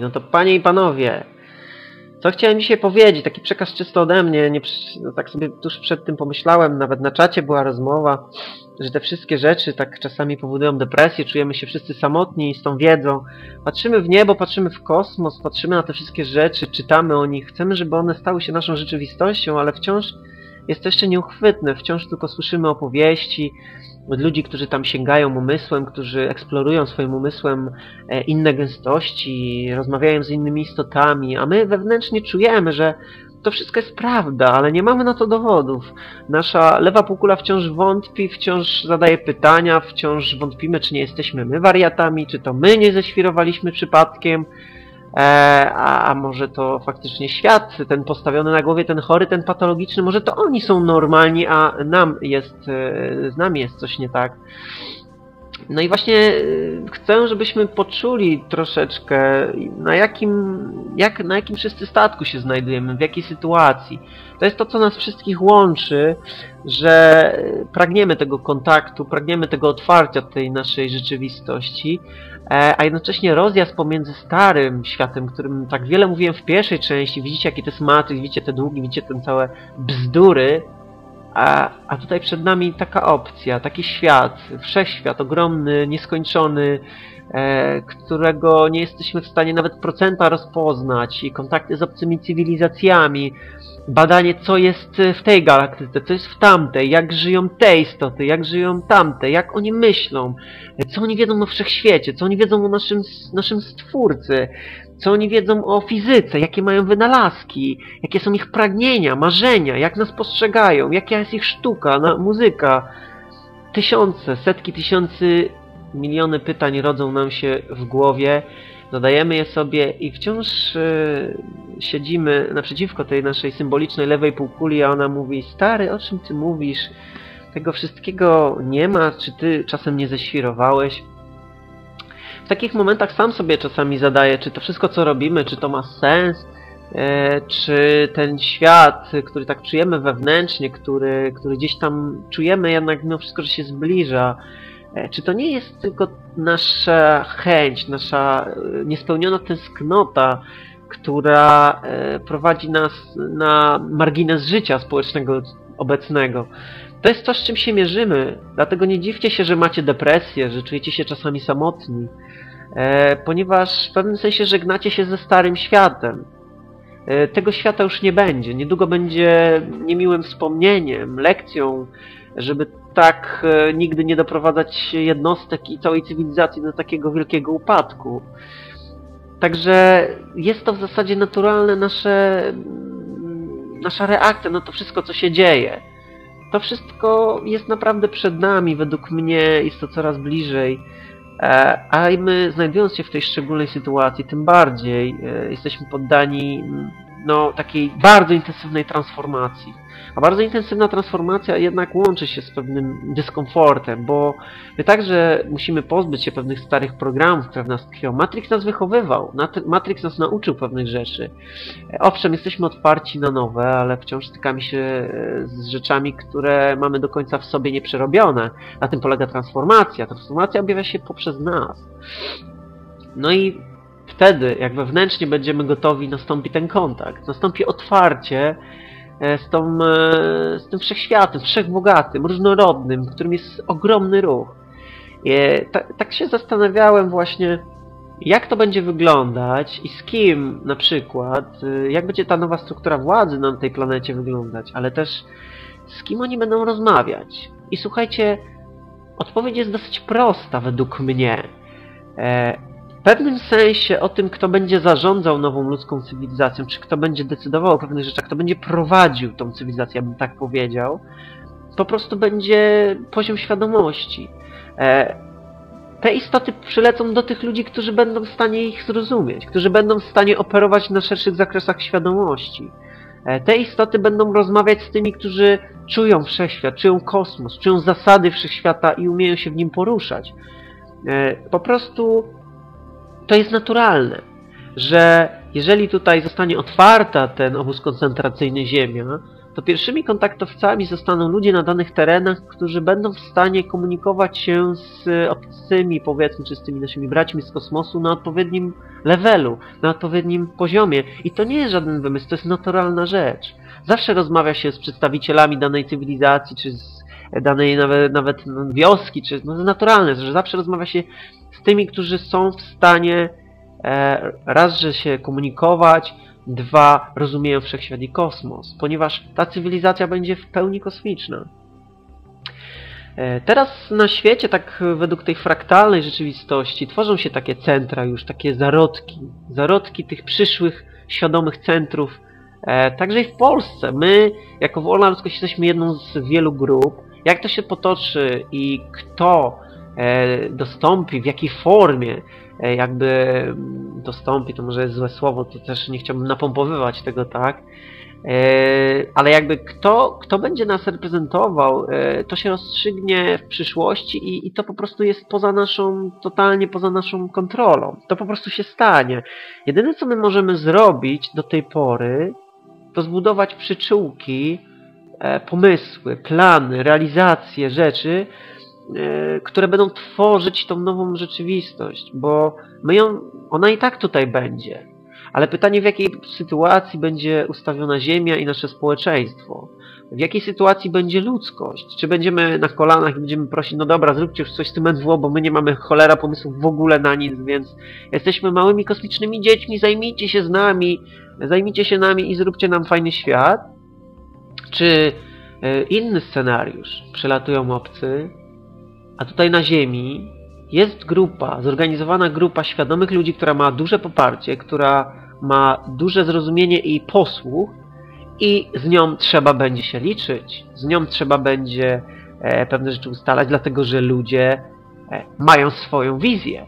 No to panie i panowie, co chciałem dzisiaj powiedzieć, taki przekaz czysto ode mnie, nie, no tak sobie tuż przed tym pomyślałem, nawet na czacie była rozmowa, że te wszystkie rzeczy tak czasami powodują depresję, czujemy się wszyscy samotni z tą wiedzą. Patrzymy w niebo, patrzymy w kosmos, patrzymy na te wszystkie rzeczy, czytamy o nich, chcemy, żeby one stały się naszą rzeczywistością, ale wciąż jest to jeszcze nieuchwytne, wciąż tylko słyszymy opowieści, ludzi, którzy tam sięgają umysłem, którzy eksplorują swoim umysłem e, inne gęstości, rozmawiają z innymi istotami, a my wewnętrznie czujemy, że to wszystko jest prawda, ale nie mamy na to dowodów. Nasza lewa półkula wciąż wątpi, wciąż zadaje pytania, wciąż wątpimy, czy nie jesteśmy my wariatami, czy to my nie ześwirowaliśmy przypadkiem, a, a może to faktycznie świat, ten postawiony na głowie, ten chory, ten patologiczny, może to oni są normalni, a nam jest, e, z nami jest coś nie tak. No i właśnie e, chcę, żebyśmy poczuli troszeczkę, na jakim, jak, na jakim wszyscy statku się znajdujemy, w jakiej sytuacji. To jest to, co nas wszystkich łączy, że pragniemy tego kontaktu, pragniemy tego otwarcia tej naszej rzeczywistości, E, a jednocześnie rozjazd pomiędzy starym światem, którym tak wiele mówiłem w pierwszej części, widzicie jaki to jest widzicie te długi, widzicie te całe bzdury, a, a tutaj przed nami taka opcja, taki świat, wszechświat ogromny, nieskończony, e, którego nie jesteśmy w stanie nawet procenta rozpoznać i kontakty z obcymi cywilizacjami, badanie co jest w tej galaktyce, co jest w tamtej, jak żyją te istoty, jak żyją tamte, jak oni myślą, co oni wiedzą o wszechświecie, co oni wiedzą o naszym, naszym stwórcy, co oni wiedzą o fizyce, jakie mają wynalazki, jakie są ich pragnienia, marzenia, jak nas postrzegają, jaka jest ich sztuka, muzyka. Tysiące, setki tysięcy, miliony pytań rodzą nam się w głowie, zadajemy je sobie i wciąż yy, siedzimy naprzeciwko tej naszej symbolicznej lewej półkuli, a ona mówi, stary, o czym ty mówisz? Tego wszystkiego nie ma, czy ty czasem nie ześwirowałeś? W takich momentach sam sobie czasami zadaję, czy to wszystko co robimy, czy to ma sens, e, czy ten świat, który tak czujemy wewnętrznie, który, który gdzieś tam czujemy jednak mimo wszystko, że się zbliża, czy to nie jest tylko nasza chęć, nasza e, niespełniona tęsknota, która prowadzi nas na margines życia społecznego obecnego. To jest to, z czym się mierzymy. Dlatego nie dziwcie się, że macie depresję, że czujecie się czasami samotni. E, ponieważ w pewnym sensie żegnacie się ze starym światem. E, tego świata już nie będzie. Niedługo będzie niemiłym wspomnieniem, lekcją, żeby tak e, nigdy nie doprowadzać jednostek i całej cywilizacji do takiego wielkiego upadku. Także jest to w zasadzie naturalne nasze, nasza reakcja na to wszystko, co się dzieje. To wszystko jest naprawdę przed nami, według mnie jest to coraz bliżej. E, a my, znajdując się w tej szczególnej sytuacji, tym bardziej e, jesteśmy poddani no, takiej bardzo intensywnej transformacji. A bardzo intensywna transformacja jednak łączy się z pewnym dyskomfortem, bo my także musimy pozbyć się pewnych starych programów, które w nas tkwią. Matrix nas wychowywał, Matrix nas nauczył pewnych rzeczy. Owszem, jesteśmy otwarci na nowe, ale wciąż stykamy się e, z rzeczami, które mamy do końca w sobie nieprzerobione. Na tym polega transformacja. Transformacja objawia się poprzez nas. No i wtedy, jak wewnętrznie będziemy gotowi, nastąpi ten kontakt. Nastąpi otwarcie E, z, tą, e, z tym wszechświatem, wszechbogatym, różnorodnym, w którym jest ogromny ruch. Tak, tak się zastanawiałem właśnie, jak to będzie wyglądać i z kim na przykład, e, jak będzie ta nowa struktura władzy na tej planecie wyglądać, ale też z kim oni będą rozmawiać. I słuchajcie, odpowiedź jest dosyć prosta według mnie pewnym sensie o tym, kto będzie zarządzał nową ludzką cywilizacją, czy kto będzie decydował o pewnych rzeczach, kto będzie prowadził tą cywilizację, bym tak powiedział, po prostu będzie poziom świadomości. E, te istoty przylecą do tych ludzi, którzy będą w stanie ich zrozumieć, którzy będą w stanie operować na szerszych zakresach świadomości. E, te istoty będą rozmawiać z tymi, którzy czują wszechświat, czują kosmos, czują zasady wszechświata i umieją się w nim poruszać. E, po prostu to jest naturalne, że jeżeli tutaj zostanie otwarta ten obóz koncentracyjny Ziemia, to pierwszymi kontaktowcami zostaną ludzie na danych terenach, którzy będą w stanie komunikować się z obcymi, powiedzmy, czy z tymi naszymi braćmi z kosmosu na odpowiednim levelu, na odpowiednim poziomie. I to nie jest żaden wymysł, to jest naturalna rzecz. Zawsze rozmawia się z przedstawicielami danej cywilizacji, czy z danej nawet, nawet wioski, czy no, naturalne, że zawsze rozmawia się z tymi, którzy są w stanie e, raz, że się komunikować, dwa, rozumieją wszechświat i kosmos, ponieważ ta cywilizacja będzie w pełni kosmiczna. E, teraz na świecie, tak według tej fraktalnej rzeczywistości, tworzą się takie centra już, takie zarodki, zarodki tych przyszłych, świadomych centrów, e, także i w Polsce. My, jako Wolna Ludzkość, jesteśmy jedną z wielu grup. Jak to się potoczy i kto e, dostąpi, w jakiej formie, E, jakby mm, dostąpi, to może jest złe słowo, to też nie chciałbym napompowywać tego tak, e, ale jakby kto, kto będzie nas reprezentował, to się rozstrzygnie w przyszłości i, i to po prostu jest poza naszą, totalnie poza naszą kontrolą. To po prostu się stanie. Jedyne co my możemy zrobić do tej pory, to zbudować przyczółki, pomysły, plany, realizacje rzeczy, E, które będą tworzyć tą nową rzeczywistość, bo my ją, ona i tak tutaj będzie. Ale pytanie, w jakiej sytuacji będzie ustawiona Ziemia i nasze społeczeństwo? W jakiej sytuacji będzie ludzkość? Czy będziemy na kolanach i będziemy prosić, no dobra, zróbcie już coś z tym NWO, bo my nie mamy cholera pomysłów w ogóle na nic, więc jesteśmy małymi kosmicznymi dziećmi, zajmijcie się z nami, zajmijcie się nami i zróbcie nam fajny świat? Czy e, inny scenariusz? Przylatują obcy, a tutaj na Ziemi jest grupa, zorganizowana grupa świadomych ludzi, która ma duże poparcie, która ma duże zrozumienie i posłuch i z nią trzeba będzie się liczyć. Z nią trzeba będzie e, pewne rzeczy ustalać, dlatego że ludzie e, mają swoją wizję,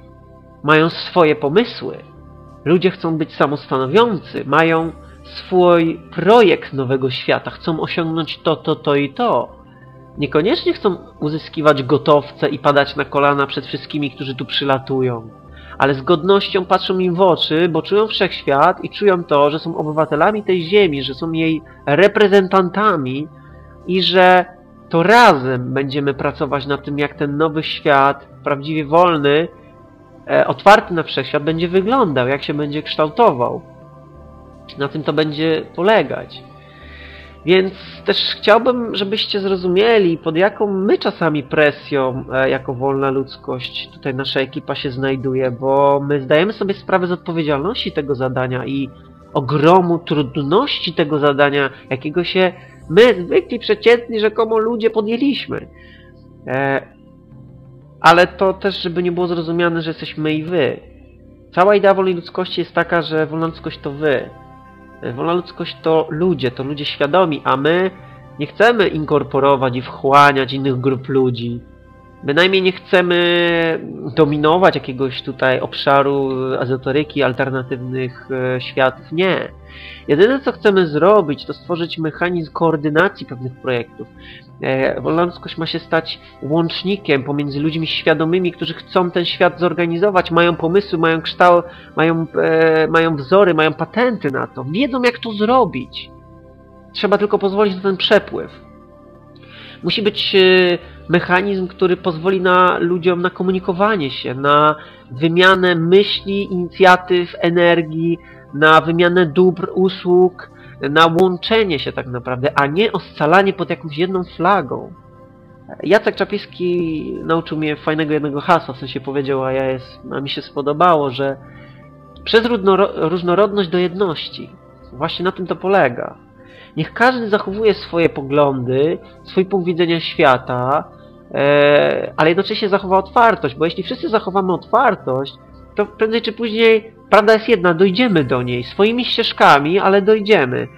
mają swoje pomysły. Ludzie chcą być samostanowiący, mają swój projekt nowego świata, chcą osiągnąć to, to, to i to niekoniecznie chcą uzyskiwać gotowce i padać na kolana przed wszystkimi, którzy tu przylatują. Ale z godnością patrzą im w oczy, bo czują wszechświat i czują to, że są obywatelami tej ziemi, że są jej reprezentantami i że to razem będziemy pracować nad tym, jak ten nowy świat, prawdziwie wolny, e, otwarty na wszechświat, będzie wyglądał, jak się będzie kształtował. Na tym to będzie polegać. Więc też chciałbym, żebyście zrozumieli, pod jaką my czasami presją e, jako wolna ludzkość tutaj nasza ekipa się znajduje, bo my zdajemy sobie sprawę z odpowiedzialności tego zadania i ogromu trudności tego zadania, jakiego się my, zwykli, przeciętni, rzekomo ludzie podjęliśmy. E, ale to też, żeby nie było zrozumiane, że jesteśmy my i wy. Cała idea wolnej ludzkości jest taka, że wolna ludzkość to wy. Wolna ludzkość to ludzie, to ludzie świadomi, a my nie chcemy inkorporować i wchłaniać innych grup ludzi. Bynajmniej nie chcemy dominować jakiegoś tutaj obszaru ezoteryki, alternatywnych e, światów. Nie. Jedyne co chcemy zrobić, to stworzyć mechanizm koordynacji pewnych projektów. E, wolna ludzkość ma się stać łącznikiem pomiędzy ludźmi świadomymi, którzy chcą ten świat zorganizować, mają pomysły, mają kształt, mają, e, mają wzory, mają patenty na to, wiedzą jak to zrobić. Trzeba tylko pozwolić na ten przepływ. Musi być e, mechanizm, który pozwoli na ludziom na komunikowanie się, na wymianę myśli, inicjatyw, energii, na wymianę dóbr, usług, na łączenie się tak naprawdę, a nie o scalanie pod jakąś jedną flagą. Jacek Czapiński nauczył mnie fajnego jednego hasła, w sensie powiedział, a, ja jest, a mi się spodobało, że przez różnorodność do jedności. Właśnie na tym to polega. Niech każdy zachowuje swoje poglądy, swój punkt widzenia świata, e, ale jednocześnie zachowa otwartość, bo jeśli wszyscy zachowamy otwartość, to prędzej czy później prawda jest jedna, dojdziemy do niej swoimi ścieżkami, ale dojdziemy.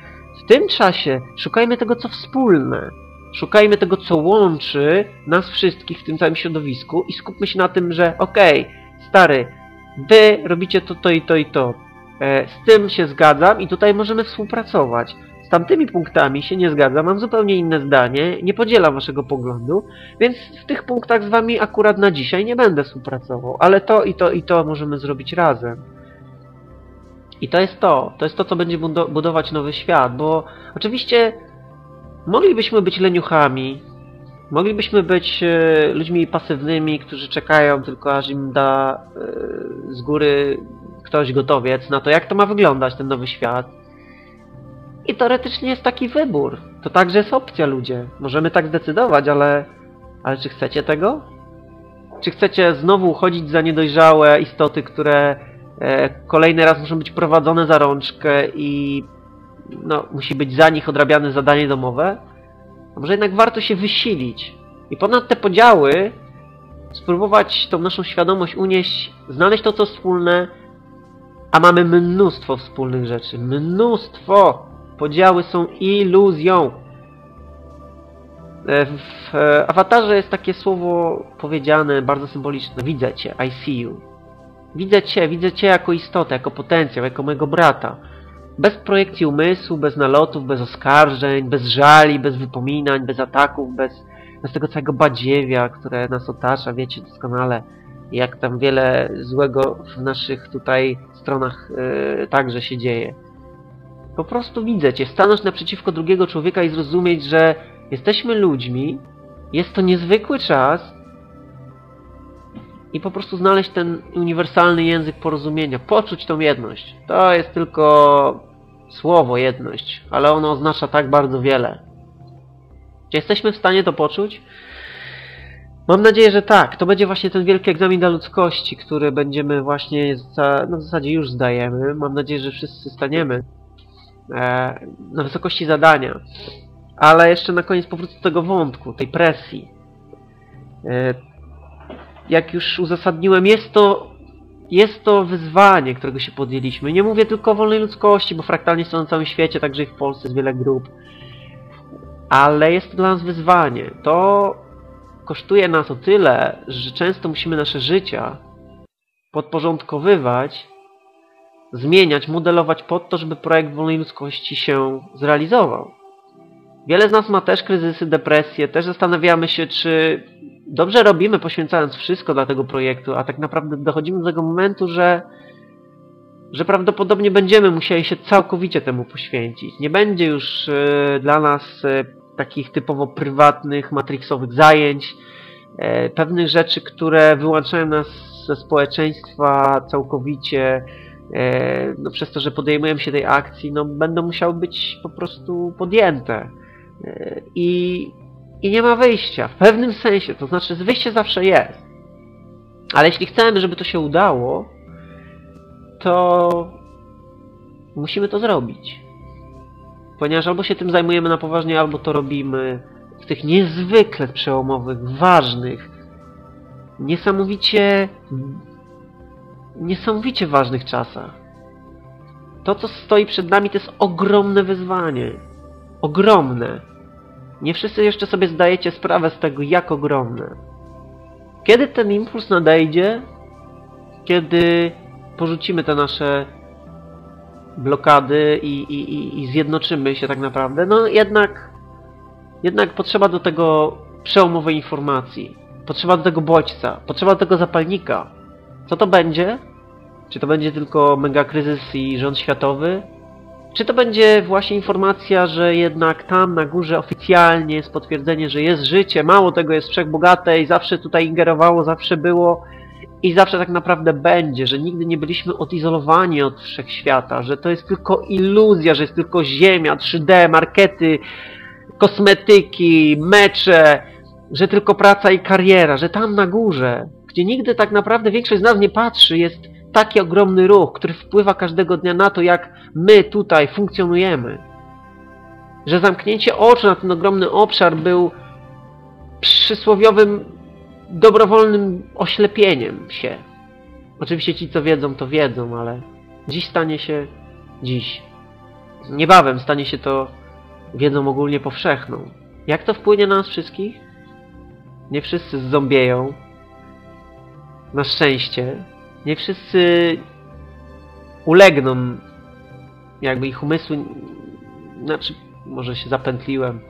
W tym czasie szukajmy tego, co wspólne. Szukajmy tego, co łączy nas wszystkich w tym całym środowisku i skupmy się na tym, że okej, okay, stary, wy robicie to, to i to i to. E, z tym się zgadzam i tutaj możemy współpracować. Z tamtymi punktami się nie zgadzam, mam zupełnie inne zdanie, nie podzielam waszego poglądu, więc w tych punktach z wami akurat na dzisiaj nie będę współpracował, ale to i to i to możemy zrobić razem. I to jest to, to jest to, co będzie budować nowy świat, bo oczywiście Moglibyśmy być leniuchami, moglibyśmy być e, ludźmi pasywnymi, którzy czekają tylko aż im da e, z góry ktoś gotowiec na to, jak to ma wyglądać ten nowy świat. I teoretycznie jest taki wybór. To także jest opcja, ludzie. Możemy tak zdecydować, ale, ale czy chcecie tego? Czy chcecie znowu uchodzić za niedojrzałe istoty, które e, kolejny raz muszą być prowadzone za rączkę i no, musi być za nich odrabiane zadanie domowe? A może jednak warto się wysilić i ponad te podziały spróbować tą naszą świadomość unieść, znaleźć to, co wspólne, a mamy mnóstwo wspólnych rzeczy. Mnóstwo! Podziały są iluzją. E, W awatarze jest takie słowo powiedziane, bardzo symboliczne. Widzę cię, I see you. Widzę cię, widzę cię jako istotę, jako potencjał, jako mojego brata. Bez projekcji umysłu, bez nalotów, bez oskarżeń, bez żali, bez wypominań, bez ataków, bez, bez tego całego badziewia, które nas otacza, wiecie doskonale, jak tam wiele złego w naszych tutaj stronach yy, także się dzieje. Po prostu widzę cię, stanąć naprzeciwko drugiego człowieka i zrozumieć, że jesteśmy ludźmi, jest to niezwykły czas i po prostu znaleźć ten uniwersalny język porozumienia, poczuć tą jedność. To jest tylko słowo jedność, ale ono oznacza tak bardzo wiele. Czy jesteśmy w stanie to poczuć? Mam nadzieję, że tak. To będzie właśnie ten wielki egzamin dla ludzkości, który będziemy właśnie, no w zasadzie już zdajemy. Mam nadzieję, że wszyscy staniemy na wysokości zadania. Ale jeszcze na koniec powrócę do tego wątku, tej presji. E, jak już uzasadniłem, jest to, jest to wyzwanie, którego się podjęliśmy. Nie mówię tylko o wolnej ludzkości, bo fraktalnie są na całym świecie, także i w Polsce jest wiele grup. Ale jest to dla nas wyzwanie. To kosztuje nas o tyle, że często musimy nasze życia podporządkowywać, zmieniać, modelować pod to, żeby projekt wolnej ludzkości się zrealizował. Wiele z nas ma też kryzysy, depresje, też zastanawiamy się, czy dobrze robimy, poświęcając wszystko dla tego projektu, a tak naprawdę dochodzimy do tego momentu, że, że prawdopodobnie będziemy musieli się całkowicie temu poświęcić. Nie będzie już e, dla nas e, takich typowo prywatnych, matrixowych zajęć, e, pewnych rzeczy, które wyłączają nas ze społeczeństwa całkowicie, no przez to, że podejmujemy się tej akcji, no będą musiały być po prostu podjęte. E, I, I nie ma wyjścia. W pewnym sensie, to znaczy wyjście zawsze jest. Ale jeśli chcemy, żeby to się udało, to musimy to zrobić. Ponieważ albo się tym zajmujemy na poważnie, albo to robimy w tych niezwykle przełomowych, ważnych, niesamowicie niesamowicie ważnych czasach. To, co stoi przed nami, to jest ogromne wyzwanie. Ogromne. Nie wszyscy jeszcze sobie zdajecie sprawę z tego, jak ogromne. Kiedy ten impuls nadejdzie, kiedy porzucimy te nasze blokady i, i, i, zjednoczymy się tak naprawdę, no jednak, jednak potrzeba do tego przełomowej informacji. Potrzeba do tego bodźca, potrzeba do tego zapalnika. Co to będzie? Czy to będzie tylko mega kryzys i rząd światowy? Czy to będzie właśnie informacja, że jednak tam na górze oficjalnie jest potwierdzenie, że jest życie, mało tego jest wszechbogate i zawsze tutaj ingerowało, zawsze było i zawsze tak naprawdę będzie, że nigdy nie byliśmy odizolowani od wszechświata, że to jest tylko iluzja, że jest tylko ziemia, 3D, markety, kosmetyki, mecze, że tylko praca i kariera, że tam na górze, gdzie nigdy tak naprawdę większość z nas nie patrzy, jest taki ogromny ruch, który wpływa każdego dnia na to, jak my tutaj funkcjonujemy. Że zamknięcie oczu na ten ogromny obszar był przysłowiowym, dobrowolnym oślepieniem się. Oczywiście ci, co wiedzą, to wiedzą, ale dziś stanie się dziś. Niebawem stanie się to wiedzą ogólnie powszechną. Jak to wpłynie na nas wszystkich? Nie wszyscy zzombieją. Na szczęście. Nie wszyscy ulegną. Jakby ich umysły... Znaczy, może się zapętliłem.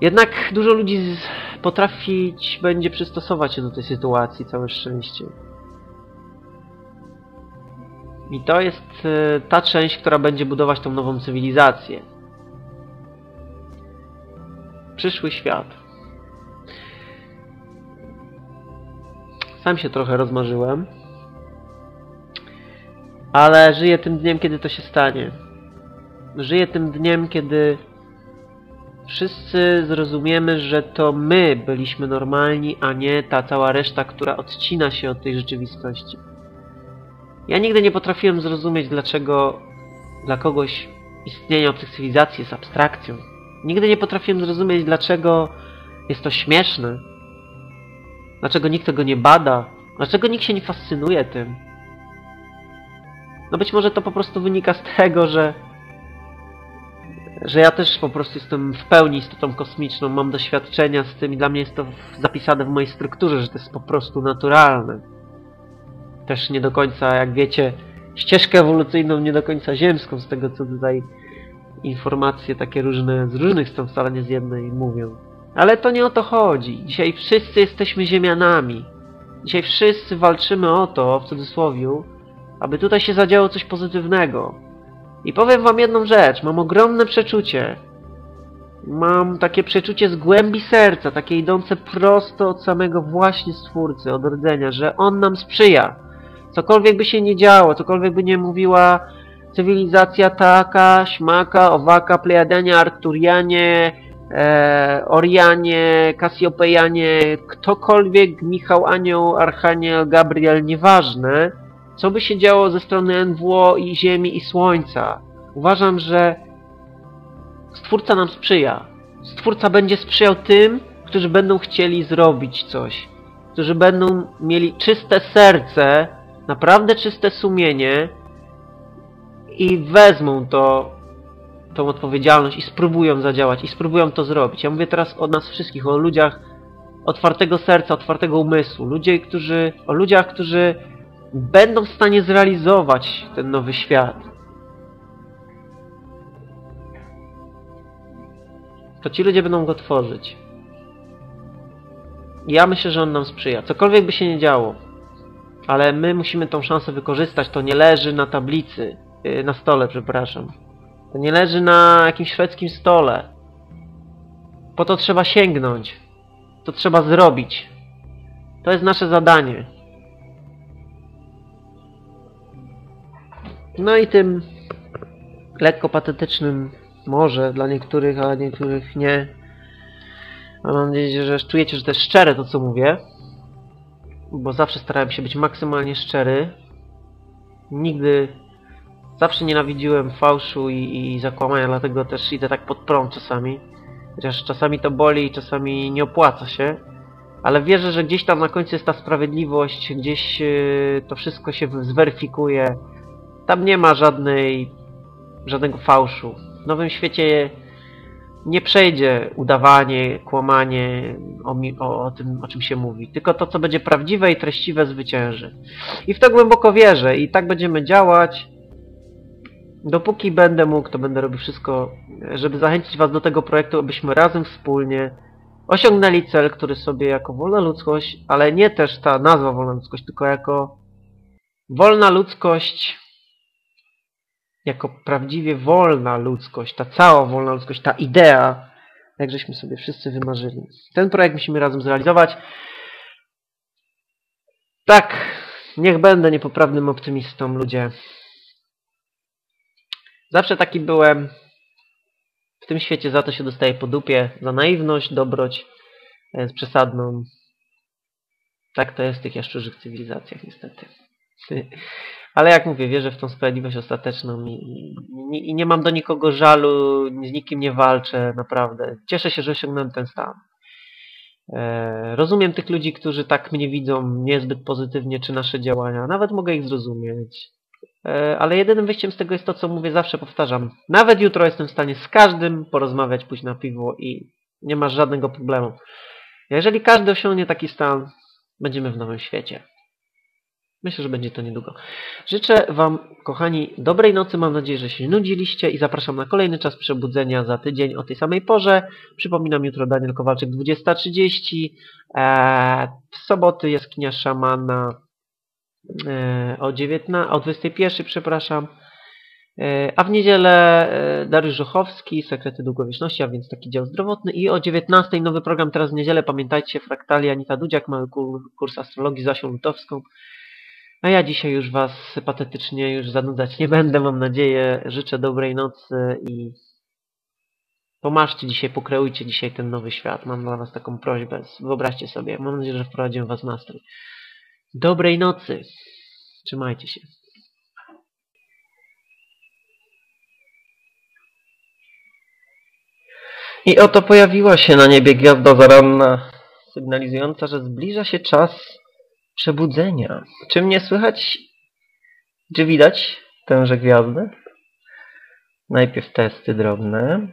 Jednak dużo ludzi potrafić będzie przystosować się do tej sytuacji, całe szczęście. I to jest ta część, która będzie budować tą nową cywilizację. przyszły świat. Sam się trochę rozmarzyłem. Ale żyję tym dniem, kiedy to się stanie. Żyję tym dniem, kiedy wszyscy zrozumiemy, że to my byliśmy normalni, a nie ta cała reszta, która odcina się od tej rzeczywistości. Ja nigdy nie potrafiłem zrozumieć, dlaczego dla kogoś istnienie obcych cywilizacji jest abstrakcją. Nigdy nie potrafiłem zrozumieć, dlaczego jest to śmieszne. Dlaczego nikt tego nie bada. Dlaczego nikt się nie fascynuje tym. No być może to po prostu wynika z tego, że że ja też po prostu jestem w pełni istotą kosmiczną, mam doświadczenia z tym i dla mnie jest to zapisane w mojej strukturze, że to jest po prostu naturalne. Też nie do końca, jak wiecie, ścieżkę ewolucyjną nie do końca ziemską, z tego co tutaj informacje takie różne, z różnych stron, wcale nie z jednej mówią. Ale to nie o to chodzi. Dzisiaj wszyscy jesteśmy ziemianami. Dzisiaj wszyscy walczymy o to, w cudzysłowie, aby tutaj się zadziało coś pozytywnego. I powiem wam jedną rzecz, mam ogromne przeczucie. Mam takie przeczucie z głębi serca, takie idące prosto od samego właśnie Stwórcy, od rdzenia, że On nam sprzyja. Cokolwiek by się nie działo, cokolwiek by nie mówiła cywilizacja taka, śmaka, owaka, plejadanie, arkturianie, e, Orianie, Kasiopejanie, ktokolwiek, Michał, Anioł, Archaniel, Gabriel, nieważne, co by się działo ze strony NWO i Ziemi i Słońca. Uważam, że Stwórca nam sprzyja. Stwórca będzie sprzyjał tym, którzy będą chcieli zrobić coś. Którzy będą mieli czyste serce, naprawdę czyste sumienie i wezmą to, tą odpowiedzialność i spróbują zadziałać, i spróbują to zrobić. Ja mówię teraz o nas wszystkich, o ludziach otwartego serca, otwartego umysłu. Ludzie, którzy, o ludziach, którzy będą w stanie zrealizować ten nowy świat. To ci ludzie będą go tworzyć. Ja myślę, że on nam sprzyja. Cokolwiek by się nie działo. Ale my musimy tą szansę wykorzystać. To nie leży na tablicy. Yy, na stole, przepraszam. To nie leży na jakimś szwedzkim stole. Po to trzeba sięgnąć. To trzeba zrobić. To jest nasze zadanie. No i tym lekko patetycznym może dla niektórych, a niektórych nie. Mam nadzieję, że czujecie, że to jest szczere to, co mówię. Bo zawsze starałem się być maksymalnie szczery. Nigdy... Zawsze nienawidziłem fałszu i, i zakłamania, dlatego też idę tak pod prąd czasami. Chociaż czasami to boli czasami nie opłaca się. Ale wierzę, że gdzieś tam na końcu jest ta sprawiedliwość, gdzieś yy, to wszystko się zweryfikuje. Tam nie ma żadnej, żadnego fałszu. W Nowym Świecie nie przejdzie udawanie, kłamanie o, o, o, tym, o czym się mówi. Tylko to, co będzie prawdziwe i treściwe zwycięży. I w to głęboko wierzę i tak będziemy działać. Dopóki będę mógł, to będę robił wszystko, żeby zachęcić Was do tego projektu, abyśmy razem wspólnie osiągnęli cel, który sobie jako wolna ludzkość, ale nie też ta nazwa wolna ludzkość, tylko jako wolna ludzkość jako prawdziwie wolna ludzkość, ta cała wolna ludzkość, ta idea, jak żeśmy sobie wszyscy wymarzyli. Ten projekt musimy razem zrealizować. Tak, niech będę niepoprawnym optymistą, ludzie. Zawsze taki byłem. W tym świecie za to się dostaje po dupie, za naiwność, dobroć z przesadną. Tak to jest w tych jaszczurzych cywilizacjach, niestety. Ale jak mówię, wierzę w tą sprawiedliwość ostateczną i, i, i, nie mam do nikogo żalu, z nikim nie walczę, naprawdę. Cieszę się, że osiągnąłem ten stan. E, rozumiem tych ludzi, którzy tak mnie widzą niezbyt pozytywnie, czy nasze działania. Nawet mogę ich zrozumieć. E, ale jedynym wyjściem z tego jest to, co mówię, zawsze powtarzam. Nawet jutro jestem w stanie z każdym porozmawiać, pójść na piwo i nie masz żadnego problemu. Jeżeli każdy osiągnie taki stan, będziemy w nowym świecie. Myślę, że będzie to niedługo. Życzę Wam, kochani, dobrej nocy. Mam nadzieję, że się nudziliście i zapraszam na kolejny czas przebudzenia za tydzień o tej samej porze. Przypominam, jutro Daniel Kowalczyk 20.30. Eee, w soboty Jaskinia Szamana o, 19, o 21, przepraszam. E, A w niedzielę e, Dariusz Żuchowski, Sekrety Długowieczności, a więc taki dział zdrowotny. I o 19 nowy program teraz w niedzielę. Pamiętajcie, Fraktali, Anita Dudziak, mały kur- kurs astrologii z Asią Lutowską. A ja dzisiaj już Was patetycznie już zanudzać nie będę, mam nadzieję. Życzę dobrej nocy i pomaszcie dzisiaj, pokreujcie dzisiaj ten nowy świat. Mam dla Was taką prośbę. Wyobraźcie sobie. Mam nadzieję, że wprowadzimy Was w nastrój. Dobrej nocy. Trzymajcie się. I oto pojawiła się na niebie gwiazda zaranna, sygnalizująca, że zbliża się czas przebudzenia. Czy mnie słychać? Czy widać tęże gwiazdę? Najpierw testy drobne.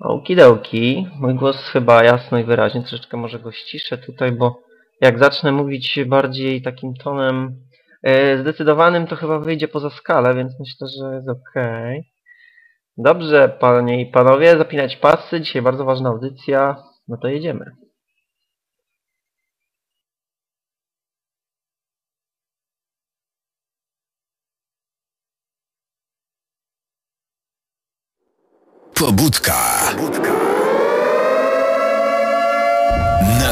Okidoki. Mój głos chyba jasno i wyraźnie. Troszeczkę może go ściszę tutaj, bo jak zacznę mówić bardziej takim tonem e, zdecydowanym, to chyba wyjdzie poza skalę, więc myślę, że jest ok. Dobrze, panie i panowie, zapinać pasy. Dzisiaj bardzo ważna audycja. No to jedziemy. Pobudka.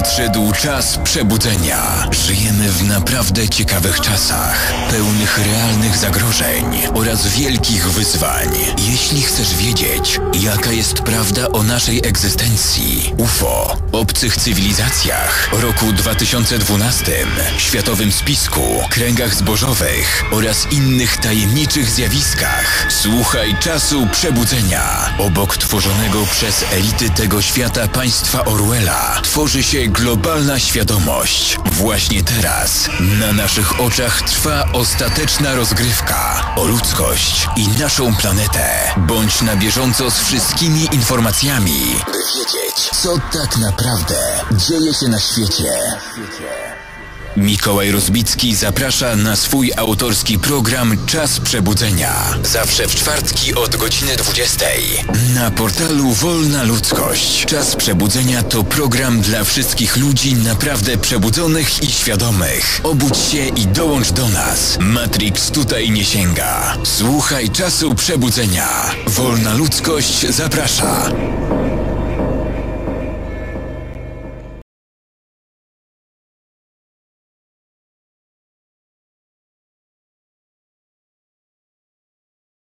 Nadszedł czas przebudzenia. Żyjemy w naprawdę ciekawych czasach, pełnych realnych zagrożeń oraz wielkich wyzwań. Jeśli chcesz wiedzieć, jaka jest prawda o naszej egzystencji, UFO, obcych cywilizacjach, roku 2012, światowym spisku, kręgach zbożowych oraz innych tajemniczych zjawiskach, słuchaj czasu przebudzenia. Obok tworzonego przez elity tego świata państwa Orwella tworzy się globalna świadomość. Właśnie teraz na naszych oczach trwa ostateczna rozgrywka o ludzkość i naszą planetę. Bądź na bieżąco z wszystkimi informacjami, by wiedzieć, co tak naprawdę dzieje się na świecie. Mikołaj Rozbicki zaprasza na swój autorski program Czas Przebudzenia. Zawsze w czwartki od godziny 20. Na portalu Wolna Ludzkość. Czas Przebudzenia to program dla wszystkich ludzi naprawdę przebudzonych i świadomych. Obudź się i dołącz do nas. Matrix tutaj nie sięga. Słuchaj Czasu Przebudzenia. Wolna Ludzkość zaprasza.